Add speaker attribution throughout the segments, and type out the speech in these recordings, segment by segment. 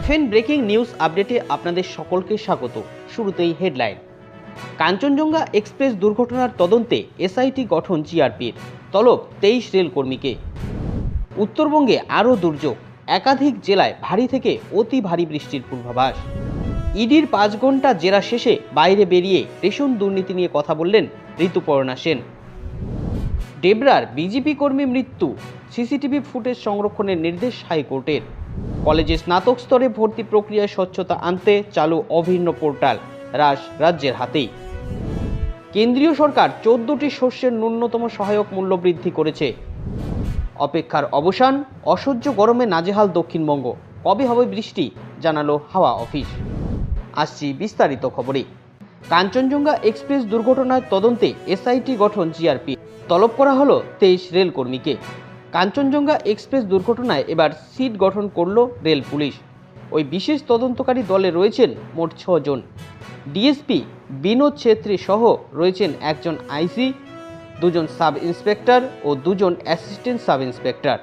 Speaker 1: FN breaking news আপডেটে আপনাদের সকলকে স্বাগত। শুরুতেই হেডলাইন। কাঞ্চনজঙ্ঘা এক্সপ্রেস দুর্ঘটনার তদন্তে এসআইটি গঠন জিআরপির। তলব তেইশ রেল কর্মীকে উত্তরবঙ্গে আরও দুর্যোগ। একাধিক জেলায় ভারী থেকে অতি ভারী বৃষ্টির পূর্বাভাস। ইডির পাঁচ ঘণ্টা জেরা শেষে বাইরে বেরিয়ে রেশন দুর্নীতি নিয়ে কথা বললেন ঋতুপর্ণা সেন। ডেবরার বিজেপি কর্মী মৃত্যু। সিসিটিভি ফুটেজ সংরক্ষণের নির্দেশ হাইকোর্টের। কলেজে স্নাতক স্তরে ভর্তি প্রক্রিয়ায় স্বচ্ছতা আনতে চালু অভিন্ন পোর্টাল রাস রাজ্যের হাতেই। কেন্দ্রীয় সরকার চোদ্দটি শস্যের ন্যূনতম সহায়ক মূল্য বৃদ্ধি করেছে। অপেক্ষার অবসান, অসহ্য গরমে নাজেহাল দক্ষিণবঙ্গ। কবে হবে বৃষ্টি? জানালো হাওয়া অফিস। আসছি বিস্তারিত খবরে। কাঞ্চনজঙ্ঘা এক্সপ্রেস দুর্ঘটনার তদন্তে এসআইটি গঠন জিআরপি। তলব করা হলো তেইশ রেল কর্মীকে কাঞ্চনজঙ্ঘা এক্সপ্রেস দুর্ঘটনায় এবার সিট গঠন করল রেল পুলিশ। ওই বিশেষ তদন্তকারী দলে রয়েছেন মোট ছজন। ডিএসপি বিনোদ ছেত্রী সহ রয়েছেন একজন আইসি, দুজন সাব ইন্সপেক্টর ও দুজন অ্যাসিস্ট্যান্ট সাব ইন্সপেক্টর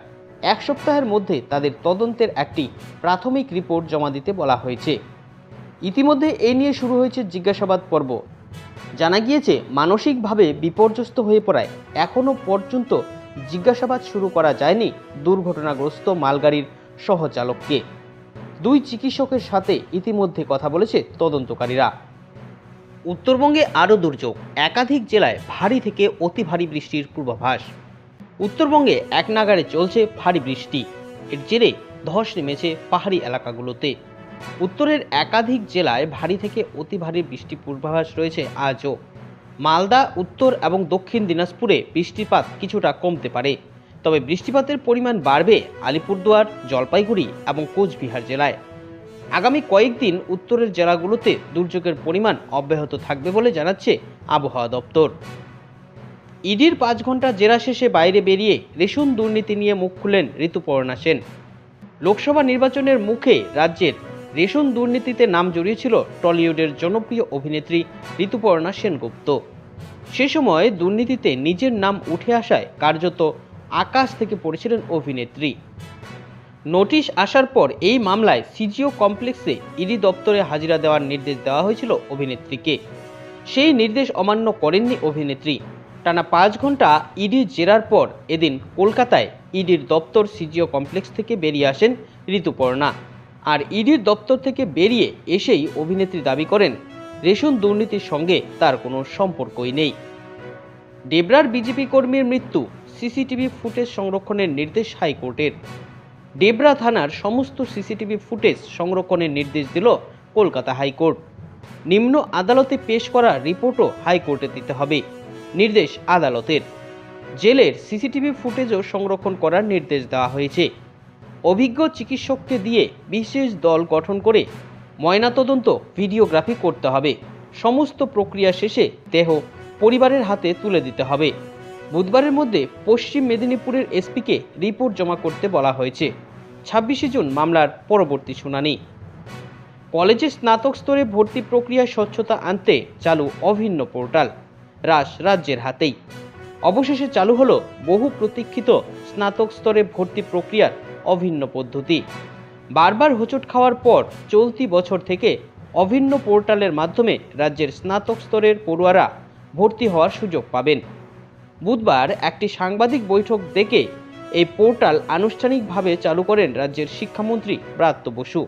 Speaker 1: এক সপ্তাহের মধ্যে তাদের তদন্তের একটি প্রাথমিক রিপোর্ট জমা দিতে বলা হয়েছে। ইতিমধ্যে এ নিয়ে শুরু হয়েছে জিজ্ঞাসাবাদ পর্ব। জানা গিয়েছে, মানসিকভাবে বিপর্যস্ত হয়ে পড়ায় এখনও পর্যন্ত জিজ্ঞাসাবাদ শুরু করা যায়নি দুর্ঘটনাগ্রস্ত মালগাড়ির সহচালককে। দুই চিকিৎসকের সাথে ইতিমধ্যে কথা বলেছে তদন্তকারীরা। উত্তরবঙ্গে আরও দুর্যোগ। একাধিক জেলায় ভারী থেকে অতি ভারী বৃষ্টির পূর্বাভাস। উত্তরবঙ্গে এক নাগারে চলছে ভারী বৃষ্টি। এর জেরে ধস নেমেছে পাহাড়ি এলাকাগুলোতে। উত্তরের একাধিক জেলায় ভারী থেকে অতি ভারী বৃষ্টি পূর্বাভাস রয়েছে আজও। মালদা, উত্তর এবং দক্ষিণ দিনাজপুরে বৃষ্টিপাত কিছুটা কমতে পারে। তবে বৃষ্টিপাতের পরিমাণ বাড়বে আলিপুরদুয়ার, জলপাইগুড়ি এবং কোচবিহার জেলায়। আগামী কয়েকদিন উত্তরের জেলাগুলোতে দুর্যোগের পরিমাণ অব্যাহত থাকবে বলে জানাচ্ছে আবহাওয়া দপ্তর। ইডির পাঁচ ঘণ্টা জেরা শেষে বাইরে বেরিয়ে রেশন দুর্নীতি নিয়ে মুখ খুললেন ঋতুপর্ণা সেন। লোকসভা নির্বাচনের মুখে রাজ্যের রেশন দুর্নীতিতে নাম জড়িয়েছিল টলিউডের জনপ্রিয় অভিনেত্রী ঋতুপর্ণা সেনগুপ্ত। সে সময় দুর্নীতিতে নিজের নাম উঠে আসায় কার্যত আকাশ থেকে পড়েছিলেন অভিনেত্রী। নোটিশ আসার পর এই মামলায় সিজিও কমপ্লেক্সে ইডি দপ্তরে হাজিরা দেওয়ার নির্দেশ দেওয়া হয়েছিল অভিনেত্রীকে। সেই নির্দেশ অমান্য করেননি অভিনেত্রী। টানা পাঁচ ঘণ্টা ইডি জেরার পর এদিন কলকাতায় ইডির দপ্তর সিজিও কমপ্লেক্স থেকে বেরিয়ে আসেন ঋতুপর্ণা। আর ইডির দপ্তর থেকে বেরিয়ে এসেই অভিনেত্রী দাবি করেন, রেশন দুর্নীতির সঙ্গে তার কোনো সম্পর্কই নেই। ডেবরার বিজেপি কর্মীর মৃত্যু সিসিটিভি ফুটেজ সংরক্ষণের নির্দেশ হাইকোর্টের। ডেবরা থানার সমস্ত সিসিটিভি ফুটেজ সংরক্ষণের নির্দেশ দিল কলকাতা হাইকোর্ট। নিম্ন আদালতে পেশ করা রিপোর্টও হাইকোর্টে দিতে হবে, নির্দেশ আদালতের। জেলের সিসিটিভি ফুটেজও সংরক্ষণ করার নির্দেশ দেওয়া হয়েছে। অভিজ্ঞ চিকিৎসককে দিয়ে বিশেষ দল গঠন করে ময়নাতদন্ত ভিডিওগ্রাফি করতে হবে। সমস্ত প্রক্রিয়া শেষে দেহ পরিবারের হাতে তুলে দিতে হবে। বুধবারের মধ্যে পশ্চিম মেদিনীপুরের এসপিকে রিপোর্ট জমা করতে বলা হয়েছে। ছাব্বিশে জুন মামলার পরবর্তী শুনানি। কলেজে স্নাতক স্তরে ভর্তি প্রক্রিয়ায় স্বচ্ছতা আনতে চালু অভিন্ন পোর্টাল রাস রাজ্যের হাতেই। অবশেষে চালু হলো বহু প্রতীক্ষিত স্নাতক স্তরে ভর্তি প্রক্রিয়ার অভিন্ন পদ্ধতি। বারবার হোঁচট খাওয়ার পর চলতি বছর থেকে অভিন্ন পোর্টালের মাধ্যমে রাজ্যের স্নাতক স্তরের পড়ুয়ারা ভর্তি হওয়ার সুযোগ পাবেন। বুধবার একটি সাংবাদিক বৈঠক ডেকে এই পোর্টাল আনুষ্ঠানিকভাবে চালু করেন রাজ্যের শিক্ষামন্ত্রী ব্রাত্য বসু।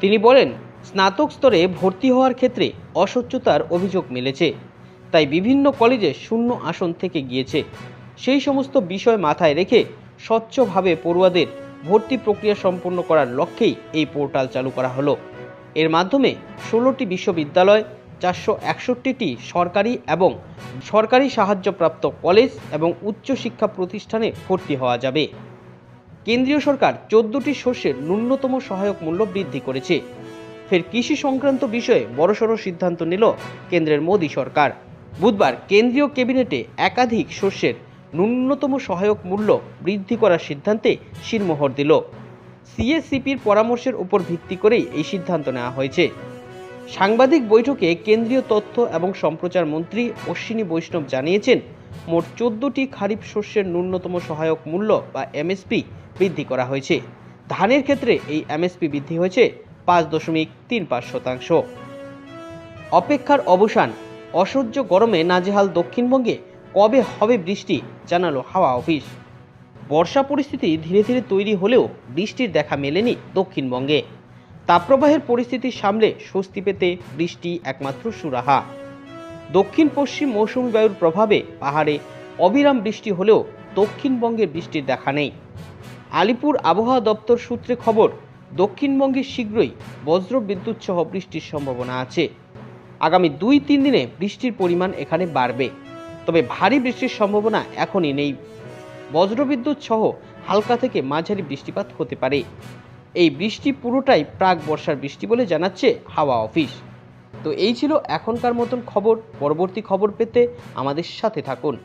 Speaker 1: তিনি বলেন, স্নাতক স্তরে ভর্তি হওয়ার ক্ষেত্রে অস্বচ্ছতার অভিযোগ মিলেছে, তাই বিভিন্ন কলেজে শূন্য আসন থেকে গিয়েছে। সেই সমস্ত বিষয় মাথায় রেখে স্বচ্ছভাবে পড়ুয়াদের ভর্তি প্রক্রিয়া সম্পন্ন করার লক্ষ্যেই এই পোর্টাল চালু করা হলো। এর মাধ্যমে ষোলোটি বিশ্ববিদ্যালয়, চারশো একষট্টিটি সরকারি এবং সরকারি সাহায্যপ্রাপ্ত কলেজ এবং উচ্চশিক্ষা প্রতিষ্ঠানে ভর্তি হওয়া যাবে। কেন্দ্রীয় সরকার চোদ্দটি শস্যের ন্যূনতম সহায়ক মূল্য বৃদ্ধি করেছে। ফের কৃষি সংক্রান্ত বিষয়ে বড়সড় সিদ্ধান্ত নিল কেন্দ্রের মোদী সরকার। বুধবার কেন্দ্রীয় ক্যাবিনেটে একাধিক শস্যের ন্যূনতম সহায়ক মূল্য বৃদ্ধি করার সিদ্ধান্তে শিরমোহর দিল। সিএসসিপির পরামর্শের উপর ভিত্তি করেই এই সিদ্ধান্ত নেওয়া হয়েছে। সাংবাদিক বৈঠকে কেন্দ্রীয় তথ্য এবং সম্প্রচার মন্ত্রী অশ্বিনী বৈষ্ণব জানিয়েছেন, মোট চোদ্দটি খারিফ শস্যের ন্যূনতম সহায়ক মূল্য বা এমএসপি বৃদ্ধি করা হয়েছে। ধানের ক্ষেত্রে এই এমএসপি বৃদ্ধি হয়েছে পাঁচ দশমিক তিন পাঁচ শতাংশ। অপেক্ষার অবসান, অসহ্য গরমে নাজেহাল দক্ষিণবঙ্গে কবে হবে বৃষ্টি জানালো হাওয়া অফিস। বর্ষা পরিস্থিতি ধীরে ধীরে তৈরি হলেও বৃষ্টির দেখা মেলেনি দক্ষিণবঙ্গে। তাপপ্রবাহের পরিস্থিতি সামলে স্বস্তি পেতে বৃষ্টি একমাত্র সুরাহা। দক্ষিণ পশ্চিম মৌসুমী বায়ুর প্রভাবে পাহাড়ে অবিরাম বৃষ্টি হলেও দক্ষিণবঙ্গের বৃষ্টির দেখা নেই। আলিপুর আবহাওয়া দপ্তর সূত্রে খবর, দক্ষিণবঙ্গে শীঘ্রই বজ্র বিদ্যুৎ সহ বৃষ্টির সম্ভাবনা আছে। আগামী দুই তিন দিনে বৃষ্টির পরিমাণ এখানে বাড়বে। তবে ভারী বৃষ্টির সম্ভাবনা এখনই নেই। বজ্রবিদ্যুৎ সহ হালকা থেকে মাঝারি বৃষ্টিপাত হতে পারে। এই বৃষ্টি পুরোটাই প্রাক বর্ষার বৃষ্টি বলে জানাচ্ছে হাওয়া অফিস। তো এই ছিল এখনকার মতন খবর। পরবর্তী খবর পেতে আমাদের সাথে থাকুন।